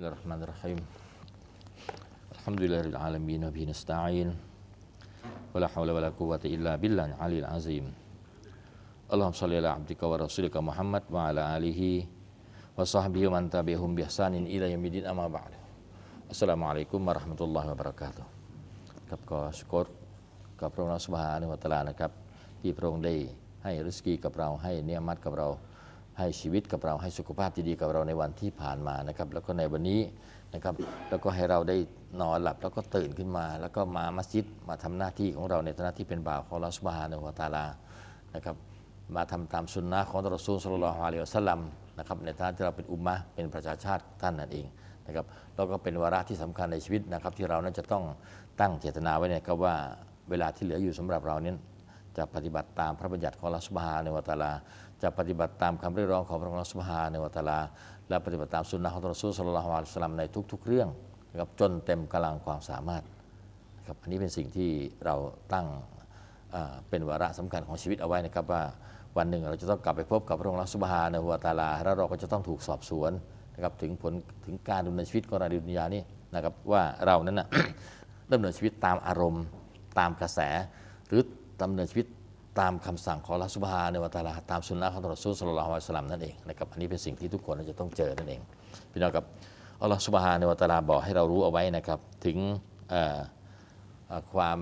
Bismillahirrahmanirrahim. Alhamdulillahirabbil alamin wa bihi nasta'in. Wala haula wala quwwata illa billahil aliyil azim. Allahumma shalli ala abdika wa rasulika Muhammad wa ala alihi wa sahbihi wa man tabi'ahum bi ihsanin ila yaumil amma ba'd. Assalamualaikum warahmatullahi wabarakatuh. กับก็สกดกับพระองค์สุบฮานุวะตะอาลานะครับที่พระองค์ได้ให้ริสกีกับเราให้เนียมัดกับเรา ให้ชีวิตกับเราให้สุขภาพที่ดีกับเราในวันที่ผ่านมานะครับ แล้วก็ในวันนี้นะครับ แล้วก็ให้เราได้นอนหลับแล้วก็ตื่นขึ้นมา แล้วก็มามัสยิดมาทำหน้าที่ของเราในฐานะที่เป็นบ่าวของอัลอสุบฮานะฮูวตาลานะครับ มาทำตามสุนนะของรอซูลสุลลัลลอฮุอะลัยฮิวสลัมนะครับในฐานะที่เราเป็นอุมมะเป็นประชาชาติท่านนั่นเองนะครับแล้วก็เป็นวาระที่สำคัญในชีวิตนะครับ ที่เรานั้นจะต้องตั้งเจตนาไว้นะครับว่าเวลาที่เหลืออยู่สำหรับเราเนี้ จะปฏิบัติตามพระบัญญัติของอัลลอฮฺสุบฮานวะตะลา จะปฏิบัติตามคำเรียกร้องของพระองค์อัสุบฮานวะตะลา และปฏิบัติตามสุนนะของรอซูลสุลลัลลอฮุอะลัยฮิวะสัลลัมในทุก ๆ เรื่องนะครับจนเต็มกำลังความสามารถนะครับอันนี้เป็นสิ่งที่เราตั้งเป็นวาระสำคัญของชีวิตเอาไว้นะครับว่าวันหนึ่งเราจะต้องกลับไปพบกับพระองค์สุบฮาในวะตะลาแล้วเราก็จะต้องถูกสอบสวนนะครับถึงผลถึงการดำเนินชีวิตของเราในดุนยานี้นะครับว่าเรานั้นนะดำเนินชีวิตตามอารมณ์ตามกระแสหรือ ดำเนินชีวิตตามคำสั่งของลอสุบฮาในวะตาลาตามสุนนะของตรอซูสุลลัลลอฮุอะลัยฮิวสลลัมนั่นเองนะครับอันนี้เป็นสิ่งที่ทุกคนจะต้องเจอนั่นเองพี่น้องครับอัลลอฮฺสุบฮาในวะตาลาบอกให้เรารู้เอาไว้นะครับถึงความ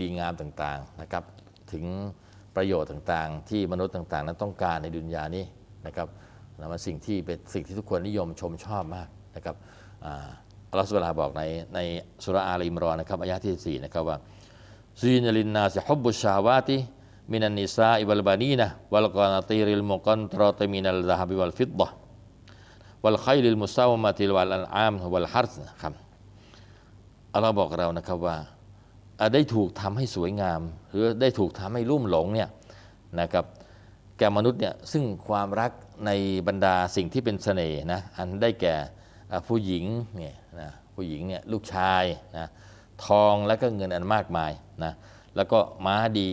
ดีงามต่างๆนะครับถึงประโยชน์ต่างๆ ที่มนุษย์ต่างๆ นั้นต้องการในดุนยานี้นะครับนะมันสิ่งที่เป็นสิ่งที่ทุกคนนิยมชมชอบมากนะครับอัลลอฮฺสุบฮานะฮูวะตะอาลาบอกในในสุรอาลีอิมรอนนะครับอายะที่4นะครับว่า ซีนลินนาสิฮุบุชชาวาติมินันนิซาอิวัลบานีนะวัลกานาตีริลมุกันตรอตมินัลซะฮับวัลฟิดดะวัลไคลิลมุซาวมะติลวัลอันอามวัลฮัรซนะครับอัลลอฮ์บอกเรานะครับว่าได้ถูกทำให้สวยงาม หรือได้ถูกทำให้ลุ่มหลงเนี่ยนะครับแก่มนุษย์เนี่ยซึ่งความรักในบรรดาสิ่งที่เป็นเสน่ห์นะอันได้แก่ผู้หญิงเนี่ยนะผู้หญิงเนี่ยลูกชายนะทองและก็เงินอันมากมาย นะแล้วก็ม้าดี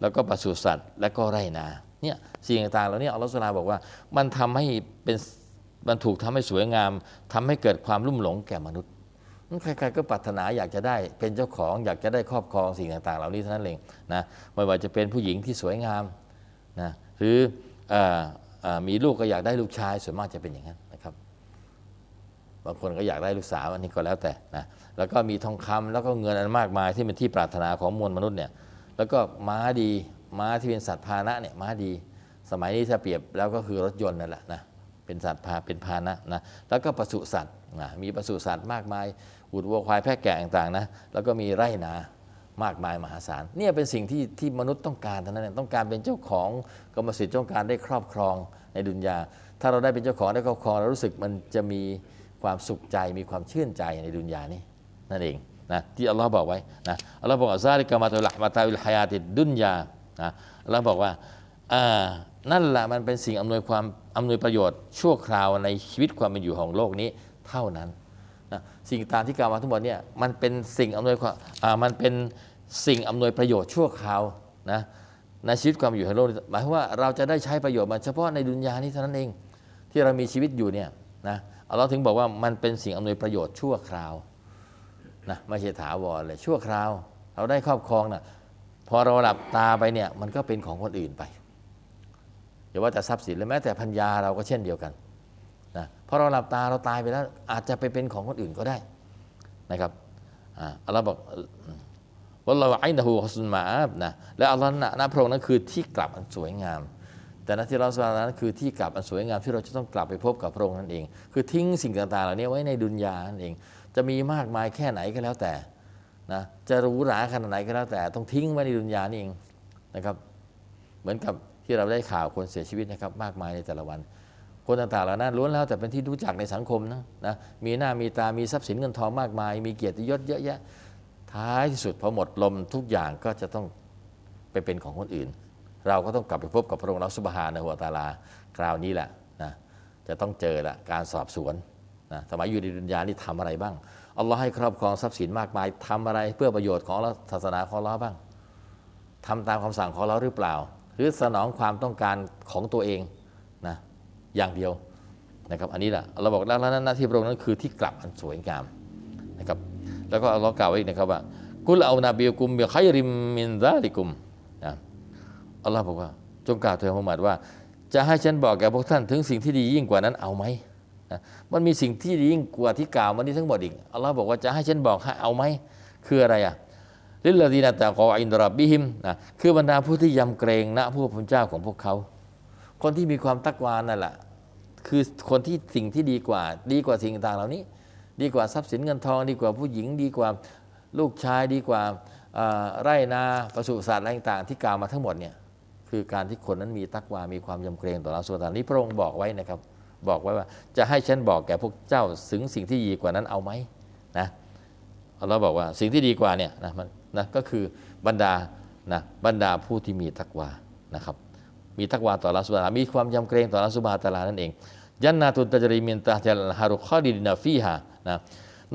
แล้วก็ปศุสัตว์ และก็ไรนาเนี่ยสิ่งต่างๆเหล่านี้อัลลอฮฺสุลาบอกว่ามันทำให้เป็นมันถูกทำให้สวยงามทำให้เกิดความลุ่มหลงแก่มนุษย์ใครๆก็ปรารถนาอยากจะได้เป็นเจ้าของอยากจะได้ครอบครองสิ่งต่างๆ เหล่านี้เท่านั้นเองนะไม่ว่าจะเป็นผู้หญิงที่สวยงามนะหรืออออมีลูกก็อยากได้ลูกชายส่วนมากจะเป็นอย่างนั้น บางคนก็อยากได้ลูกสาวอันนี้ก็แล้วแต่นะแล้วก็มีทองคำแล้วก็เงินอันมากมายที่เป็นที่ปรารถนาของมวลมนุษย์เนี่ยแล้วก็ม้าดีม้าที่เป็นสัตว์พาหนะเนี่ยม้าดี สมัยนี้ถ้าเปรียบแล้วก็คือรถยนต์นั่นแหละนะเป็นสัตว์พาเป็นพาหนะนะแล้วก็ปศุสัตว์นะมีปศุสัตว์มากมายอุดวัวควายแพะแกะต่างๆนะแล้วก็มีไร่นามากมายมหาศาลเนี่ยเป็นสิ่งที่ที่มนุษย์ต้องการเท่านั้นเองต้องการเป็นเจ้าของกรรมสิทธิ์ต้องการได้ครอบครองในดุนยาถ้าเราได้เป็นเจ้าของได้ครอบครองเรารู้สึกมันจะมี ความสุขใจมีความชื่นใจในดุนยานี้นั่นเองนะที่อัลลอฮ์บอกไว้นะอัลลอฮ์บอกว่าซาลิกะมาตุลห์มาตาอิลฮายาติดดุนยานะอัลลอฮ์บอกว่าอ่านั่นแหละมันเป็นสิ่งอำนวยความอำนวยประโยชน์ชั่วคราวในชีวิตความเป็นอยู่ของโลกนี้เท่านั้นนะสิ่งต่างที่กล่าวมาทั้งหมดเนี่ยมันเป็นสิ่งอำนวยความอ่ามันเป็นสิ่งอำนวยประโยชน์ชั่วคราวนะในชีวิตความอยู่ของโลกหมายความว่าเราจะได้ใช้ประโยชน์มันเฉพาะในดุนยานี้เท่านั้นเอง ที่เรามีชีวิตอยู่เนี่ยนะ อัลลอฮ์ถึงบอกว่ามันเป็นสิ่งอำนวยประโยชน์ชั่วคราวนะไม่ใช่ถาวรเลยชั่วคราว เราได้ครอบครองนะพอเราหลับตาไปเนี่ยมันก็เป็นของคนอื่นไปอย่าว่าแต่ทรัพย์สินเลยแม้แต่พัญญาเราก็เช่นเดียวกันนะพอเราหลับตาเราตายไปแล้ว อาจจะไปเป็นของคนอื่นก็ได้นะครับอัลลอฮ์บอกว่าเราไอ้นะฮูฮุสนมาอับนะและอัลลอฮ์นะนะพระองค์นั้นคือที่กลับอันสวยงาม แต่หนาที่เราสวานั้นคือที่กลับอันสวยงามที่เราจะต้องกลับไปพบกับพระองค์นั่นเอง คือทิ้งสิ่งต่างๆ เหล่านี้ไว้ในดุนยานั่นเอง จะมีมากมายแค่ไหนก็แล้วแต่นะจะหรู้หราขนาดไหนก็แล้วแต่ ต้องทิ้งไว้ในดุนยานี่เองนะครับเหมือนกับที่เราได้ข่าวคนเสียชีวิตนะครับมากมายในแต่ละวัน คนต่างๆเหล่านั้นล้วนแล้วแต่เป็นที่รู้จักในสังคมนะนะมีหน้ามีตามีทรัพย์สินเงินทองมากมาย มีเกียรติยศเยอะแยะท้ายที่สุดพอหมดลมทุกอย่างก็จะต้องไปเป็นของคนอื่น เราก็ต้องกลับไปพบกับพระองค์เราสุบฮานะหัวตาลา คราวนี้แหละนะจะต้องเจอละการสอบสวนนะสมัยอยู่ในดุนยานี่ทำอะไรบ้างอัลลอฮ์ให้ครอบครองทรัพย์สินมากมายทำอะไรเพื่อประโยชน์ของเราศาสนาของเราบ้างทำตามคำสั่งของเราหรือเปล่า หรือสนองความต้องการของตัวเองนะอย่างเดียวนะครับอันนี้แหละเราบอกแล้วหน้าที่พระองค์นั้นคือที่กลับอันสวยงามนะครับแล้วก็เรากล่าวไว้อีกนะครับว่ากุลเอานาบีกุมเบิไคริมมินซาลิกุม อัลลอฮ์บอกว่า จงกล่าวเถิดมุฮัมมัดว่า จะให้ฉันบอกแก่พวกท่านถึงสิ่งที่ดียิ่งกว่านั้นเอาไหมมันมีสิ่งที่ดียิ่งกว่าที่กล่าวมานี้ทั้งหมดอีกอัลลอฮ์บอกว่าจะให้ฉันบอกให้เอาไหมคืออะไรอะลิลลาดีนาตะกออินดรับบิฮิมนะคือบรรดาผู้ที่ยำเกรงณผู้เป็นเจ้าของพวกเขา คนที่มีความตักวานั่นแหละคือคนที่สิ่งที่ดีกว่า ดีกว่าสิ่งต่างเหล่านี้ ดีกว่าทรัพย์สินเงินทอง ดีกว่าผู้หญิงดีกว่าลูกชายดีกว่าไร่นาปศุสัตว์อะไรต่างที่กล่าวมาทั้งหมดเนี่ย คือการที่คนนั้นมีตักวา มีความยำเกรงต่อเราส่วนต่านี้พระองค์บอกไว้นะครับ บอกไว้ว่าจะให้ฉันบอกแก่พวกเจ้าถึงสิ่งที่ดีกว่านั้นเอาไหมนะเราบอกว่าสิ่งที่ดีกว่าเนี่ยนะมันนะก็คือบรรดานะบรรดาผู้ที่มีตักวานะครับมีตักวาต่อลาสุบามีความยำเกรงต่อลาสุบาตาลานั่นเอง ยันนาตุนตะจริมินตาเจลฮารุคอดีดินาฟีฮานะ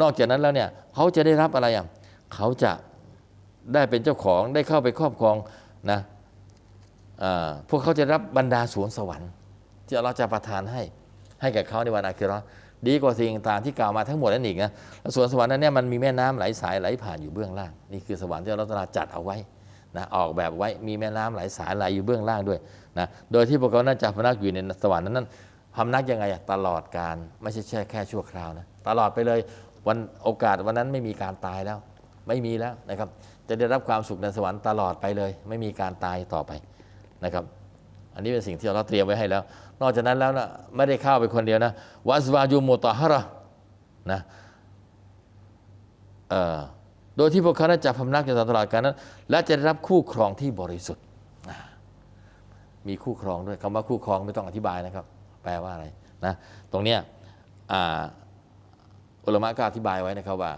นอกจากนั้นแล้วเนี่ยเขาจะได้รับอะไรอะเขาจะได้เป็นเจ้าของได้เข้าไปครอบครองนะ พวกเขาจะรับบรรดาสวนสวรรค์ที่เราจะประทานให้ให้แก่เขาในวันอาคิเราะดีกว่าสิ่งต่างที่กล่าวมาทั้งหมดนั่นอีกนะแล้วสวนสวรรค์นั้นเนี่ยมันมีแม่น้ำไหลสายไหลผ่านอยู่เบื้องล่าง นี่คือสวรรค์ที่เราตราจัดเอาไว้นะออกแบบไว้มีแม่น้ำไหลสายไหลอยู่เบื้องล่างด้วยนะโดยที่พวกเขานั้นจะพำนักอยู่ในสวรรค์นั้นนั้นพำนักยังไงตลอดการไม่ใช่แค่แค่ชั่วคราวนะตลอดไปเลยวันโอกาสวันนั้นไม่มีการตายแล้ว ไม่มีแล้วนะครับจะได้รับความสุขในสวรรค์ตลอดไปเลย ไม่มีการตายต่อไป นะครับ อันนี้เป็นสิ่งที่เราเตรียมไว้ให้แล้ว นอกจากนั้นแล้วนะไม่ได้เข้าไปคนเดียวนะวัสวาจูมุตฮาระนะโดยที่พวกเขานั้นจะพำนักอยู่ตลอดกาลนั้น และจะได้รับคู่ครองที่บริสุทธิ์ มีคู่ครองด้วยคำว่าคู่ครองไม่ต้องอธิบายนะครับ แปลว่าอะไรนะตรงเนี้ยอุลามะก็อธิบายไว้นะครับว่า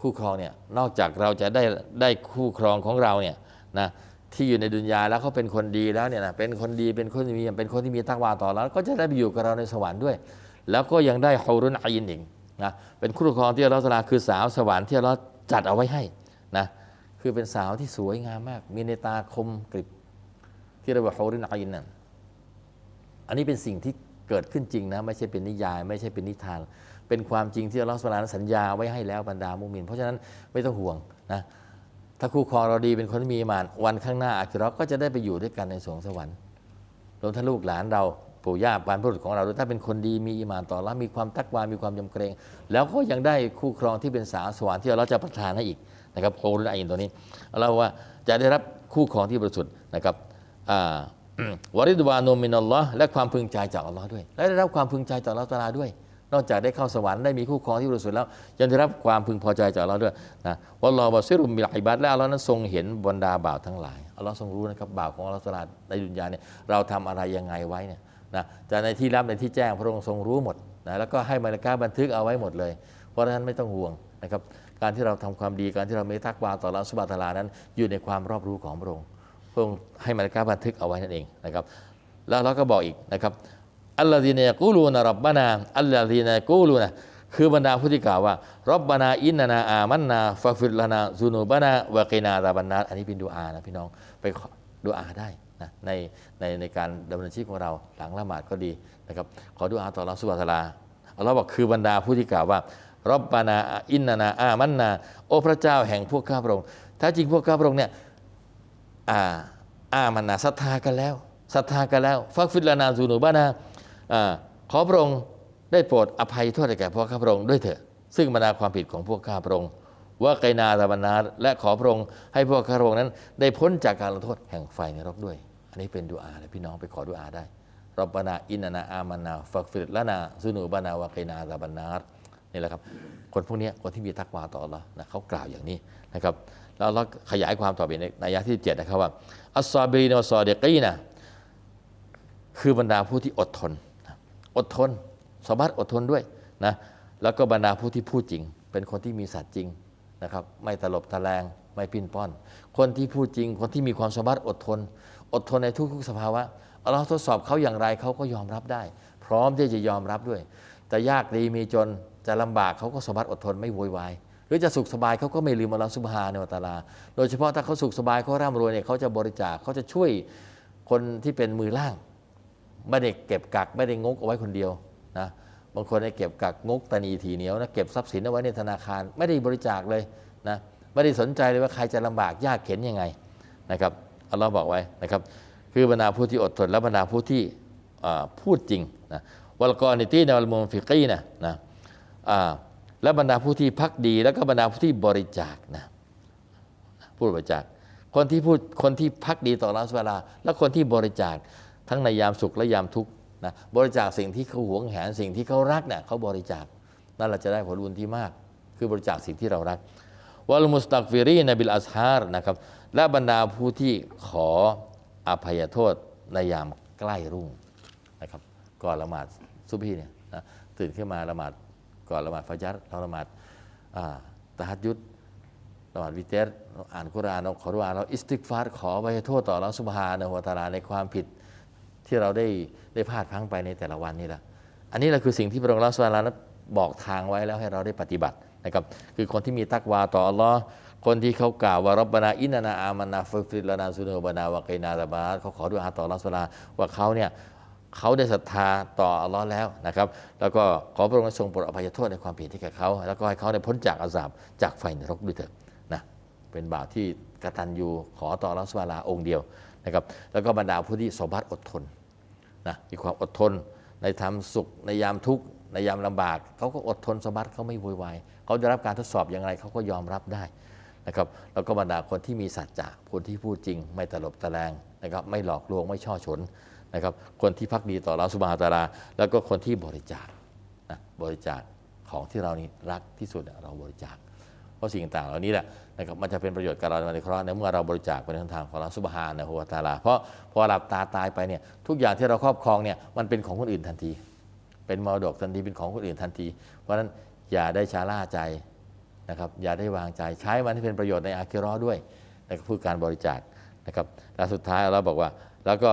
คู่ครองเนี่ยนอกจากเราจะได้ได้คู่ครองของเราเนี่ยนะ ที่อยู่ในดุนยาแล้วเขาเป็นคนดีแล้วเนี่ยนะเป็นคนดีเป็นคนมีเป็นคนที่มีตักวาต่อเราก็จะได้ไปอยู่กับเราในสวรรค์ด้วย แล้วก็ยังได้ฮารุนอายินอีกนะเป็นคู่ครองที่เราตลาคือสาวสวรรค์ที่เราจัดเอาไว้ให้นะคือเป็นสาวที่สวยงามมาก มีในตาคมกริบที่เราบอกฮารุนอายินนั่นอันนี้เป็นสิ่งที่เกิดขึ้นจริงนะไม่ใช่เป็นนิยาย ไม่ใช่เป็นนิทาน เป็นความจริงที่อัลลอฮฺสุบฮานะฮูวะตะอาลาสัญญาไว้ให้แล้วบรรดามุมิน เพราะฉะนั้นไม่ต้องห่วงนะ ถ้าคู่ครองเราดีเป็นคนมีอีหมาน วันข้างหน้าอาคิเราก็จะได้ไปอยู่ด้วยกันในสวงสวรรค์รวมทั้งลูกหลานเราปู่ย่าบรรพบุรุษของเราด้วยถ้าเป็นคนดีมีอีหมานต่อละมีความตักวามีความยำเกรง แล้วก็ยังได้คู่ครองที่เป็นสาวสวรรค์ที่อัลเลาจะประทานให้อีกนะครับโครุนอาอินตัวนี้เราว่าจะได้รับคู่ครองที่บริสุทธิ์นะครับอ่าวริดวานุมินัลลอฮ์และความพึงใจจากอัลลอฮ์ด้วย และได้รับความพึงใจจากอัลลอฮ์ตาลาด้วย นอกจากได้เข้าสวรรค์ได้มีคู่ครองที่บริสุทธิ์แล้ว ยังได้รับความพึงพอใจจากอัลลอฮ์ด้วยนะวัลลอฮ์บาซิรุมบิลอิบาดและอัลลอฮ์นั้นทรงเห็นบรรดาบ่าวทั้งหลายอัลลอฮ์ทรงรู้นะครับบ่าวของอัลลอฮ์ตะอาลาในดุนยาเนี่ยเราทำอะไรยังไงไว้เนี่ยนะจะในที่ลับในที่แจ้งพระองค์ทรงรู้หมดนะแล้วก็ให้มาลกาบันทึกเอาไว้หมดเลย เพราะฉะนั้นไม่ต้องห่วงนะครับการที่เราทำความดีการที่เราไม่ทักวาต่ออัลลอฮ์สุบฮาตลานั้น อยู่ในความรอบรู้ของพระองค์พระองค์ให้มาลกาบันทึกเอาไว้นั่นเองนะครับแล้วเราก็บอกอีกนะครับ อัลลอฮีนยกูลูนะรับบานาอัลลอฮีนยกูลูนะคือบรรดาผู้ที่กล่าวว่ารับบานาอินนานาอามันนาฟาฟิรลานาซูนูบานาวะกีนาตาบันนาอันนี้เป็นดูอานะพี่น้องไปดูอาได้นะในในในการดำเนินชีวิตของเราหลังละหมาดก็ดีนะครับขอดูอาต่อเราสุบฮานะตาลาอัลลอฮ์บอกคือบรรดาผู้ที่กล่าวว่ารับบานาอินนานาอามันนาโอพระเจ้าแห่งพวกข้าพระองค์ถ้าจริงพวกข้าพระองค์เนี่ยอ่าอามันนาศรัทธากันแล้วศรัทธากันแล้วฟักฟิลานาซูนูบานา ขอพระองค์ได้โปรดอภัยโทษให้แก่พวกข้าพระองค์ด้วยเถิดซึ่งบรรดาความผิดของพวกข้าพระองค์ว่าไกนาตาบรรนาและขอพระองค์ให้พวกข้าพระองค์นั้น ได้พ้นจากการลงโทษแห่งไฟในรกด้วย อันนี้เป็นดูอาเลยพี่น้องไปขอดูอาได้รบบนาอินนาอามานาฟักฟิลลานาซูนูบานาวะไกนาตาบรรนานี่แหละครับ คนพวกนี้คนที่มีตักวาต่อเรานะเขากล่าวอย่างนี้นะครับแล้วเราขยายความต่อไปในในอายะที่เจ็ดนะครับว่าอัสซาบีนอซอเดกีนะคือบรรดาผู้ที่อดทน อดทน สามารถอดทนด้วยนะแล้วก็บรรดาผู้ที่พูดจริง เป็นคนที่มีสัตย์จริงนะครับ ไม่ตลบตะแลงไม่ปิ้นป้อน คนที่พูดจริง คนที่มีความสามารถอดทน อดทนในทุกๆสภาวะเราทดสอบเขาอย่างไรเขาก็ยอมรับได้ พร้อมที่จะยอมรับด้วย แต่ยากดีมีจนจะลำบากเขาก็สามารถอดทนไม่โวยวายหรือจะสุขสบายเขาก็ไม่ลืมอัลลอฮฺซุบฮาเนวะตะอาลา โดยเฉพาะถ้าเขาสุขสบายเขาร่ำรวยเนี่ยเขาจะบริจาคเขาจะช่วยคนที่เป็นมือล่าง ไม่ได้เก็บกักไม่ได้งกเอาไว้คนเดียวนะบางคนเนี่ยเก็บกักงกตนีทีเหนียวนะเก็บทรัพย์สินเอาไว้ในธนาคาร ไม่ได้บริจาคเลยนะไม่ได้สนใจเลยว่าใครจะลำบากยากเข็นยังไงนะครับอัลลอฮ์บอกไว้นะครับ คือบรรดาผู้ที่อดทนและบรรดาผู้ที่พูดจริงนะวลกอนิตีนวัลมุนฟิกีนะนะและบรรดาผู้ที่พักดี แล้วก็บรรดาผู้ที่บริจาคนะผู้บริจาค คนที่พูดคนที่พักดีต่อรัสวลา และคนที่บริจาค ทั้งในยามสุขและยามทุกข์นะบริจาคสิ่งที่เขาหวงแหนสิ่งที่เขารักเนี่ยเขาบริจาคนั่นเราจะได้ผลบุญที่มาก คือบริจาคสิ่งที่เรารักวัลมุสตักฟิรีนบิลอัสฮาร์นะครับและบรรดาผู้ที่ขออภัยโทษในยามใกล้รุ่งนะครับก่อนละหมาดซุบฮีเนี่ยนะตื่นขึ้นมาละหมาดก่อนละหมาดฟัจญัรเราละหมาดอ่าตะฮัดยุดละหมาดวิเตรอ่านกุรานเราขอดุอาเราอิสติกฟาร์ขออภัยโทษต่อเราสุบฮานะฮุวตาลาในความผิด ที่เราได้ได้พลาดพังไปในแต่ละวันนี่แหละ อันนี้แหละคือสิ่งที่พระองค์ละสุบฮานะบอกทางไว้แล้วให้เราได้ปฏิบัตินะครับ คือคนที่มีตักวาต่ออัลลอฮ์คนที่เขากล่าวว่ารับบานาอินนานาอามานาฟิฟิลลานาซุนบานาวะกนาตาบาเขาขอดุอาต่ออัลลอฮ์สุบฮาว่าเขาเนี่ยเขาได้ศรัทธาต่ออัลลอฮ์แล้วนะครับ แล้วก็ขอพระองค์ทรงโปรดอภัยโทษในความผิดที่แก่เขา แล้วก็ให้เขาได้พ้นจากอาสาบจากไฟนรกด้วยเถิดนะเป็นบ่าวที่กตัญญูขอต่ออัลลอฮ์สุบฮาองค์เดียวนะครับ แล้วก็บรรดาผู้ที่สบัดอดทน นะมีความอดทน ในทำสุข ในยามทุกข์ในยามลำบากเขาก็อดทนสบัดเขาไม่โวยวายเขาได้รับการทดสอบอย่างไรเขาก็ยอมรับได้นะครับแล้วก็บรรดาคนที่มีสัจจะคนที่พูดจริง ไม่ตลบตะแลงนะครับไม่หลอกลวงไม่ช่อฉนนะครับคนที่พักดีต่อเราสุบาตาลาแล้วก็คนที่บริจาคนะบริจาคของที่เรานี่รักที่สุดเราบริจาค เพราะสิ่งต่างเหล่านี้แหละนะครับมันจะเป็นประโยชน์กับเราในเคราะห์ในเมื่อเราบริจาคไปในทางของเราสุบฮานะฮูวะตาลา เพราะพอหลับตาตายไปเนี่ยทุกอย่างที่เราครอบครองเนี่ยมันเป็นของคนอื่นทันที เป็นมรดกทันทีเป็นของคนอื่นทันที เพราะฉะนั้นอย่าได้ชาล่าใจนะครับอย่าได้วางใจใช้มันให้เป็นประโยชน์ในอาคิราะห์ด้วยนะครับเพื่อการบริจาคนะครับและสุดท้ายเราบอกว่า แล้วก็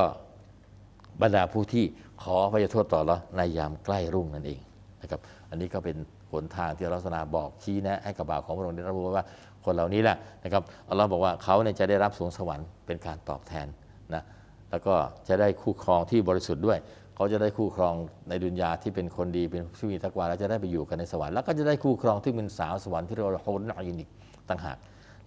บรรดาผู้ที่ขอพระโทษต่อเราในยามใกล้รุ่งนั่นเองนะครับอันนี้ก็เป็น นทางที่เราศาสนาบอกชี้แนะให้กับบ่าวของพระองค์ได้รับรู้ว่าคนเหล่านี้แหละนะครับอัลลอฮ์บอกว่าเขาเนี่ยจะได้รับสวงสวรรค์เป็นการตอบแทนนะแล้วก็จะได้คู่ครองที่บริสุทธิ์ด้วย เขาจะได้คู่ครองในดุนยาที่เป็นคนดีเป็นผู้มีทักวาแล้วจะได้ไปอยู่กันในสวรรค์แล้วก็จะได้คู่ครองที่เป็นสาวสวรรค์ที่เรียกว่าโฮนอายินิกต่างหาก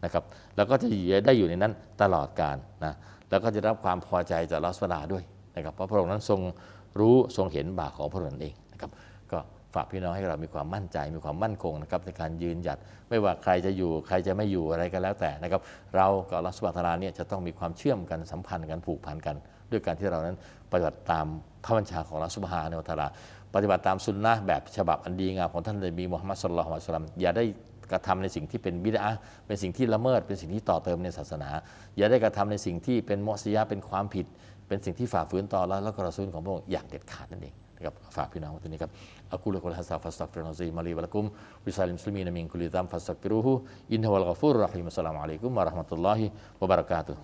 นะครับแล้วก็จะได้อยู่ในนั้นตลอดกาลนะแล้วก็จะรับความพอใจจากลอสวาลาด้วยนะครับเพราะพระองค์นั้นทรงรู้ทรงเห็นบาปของพระองค์นั่นเองนะครับ ฝากพี่น้องให้เรามีความมั่นใจมีความมั่นคงนะครับในการยืนหยัดไม่ว่าใครจะอยู่ใครจะไม่อยู่อะไรก็แล้วแต่นะครับเรากับลอสวาลาเนี่ยจะต้องมีความเชื่อมกันสัมพันธ์กันผูกพันกัน ด้วยการที่เรานั้นปฏิบัติตามพระบัญชาของลอสุบฮาในอัลลอฮ์ปฏิบัติตามสุนนะแบบฉบับอันดีงามของท่านนบีมุฮัมมัดสุลลัลฮุอะลัยฮิวะซัลลัมอย่าได้กระทำในสิ่งที่เป็นบิดาเป็นสิ่งที่ละเมิด เป็นสิ่งที่ต่อเติมในศาสนา อย่าได้กระทำในสิ่งที่เป็นมอซียะห์เป็นความผิด เป็นสิ่งที่ฝ่าฝืนต่อแล้วแล้วกรอซูลของพระองค์อย่างเด็ดขาดนั่นเอง นะครับฝากพี่น้องไว้ตรงนี้ครับอักูลกุลฮัสซาฟัสตักฟิรุนซีมาลีวะลักุมวิซัลิมสลิมีนมิงกุลิซัมฟัสตักฟิรุฮูอินฮะวัลกัฟูรรเราะฮีมอัสสลามุอะลัยกุมวะเราะห์มะตุลลอฮิวะบะเราะกาตุฮ์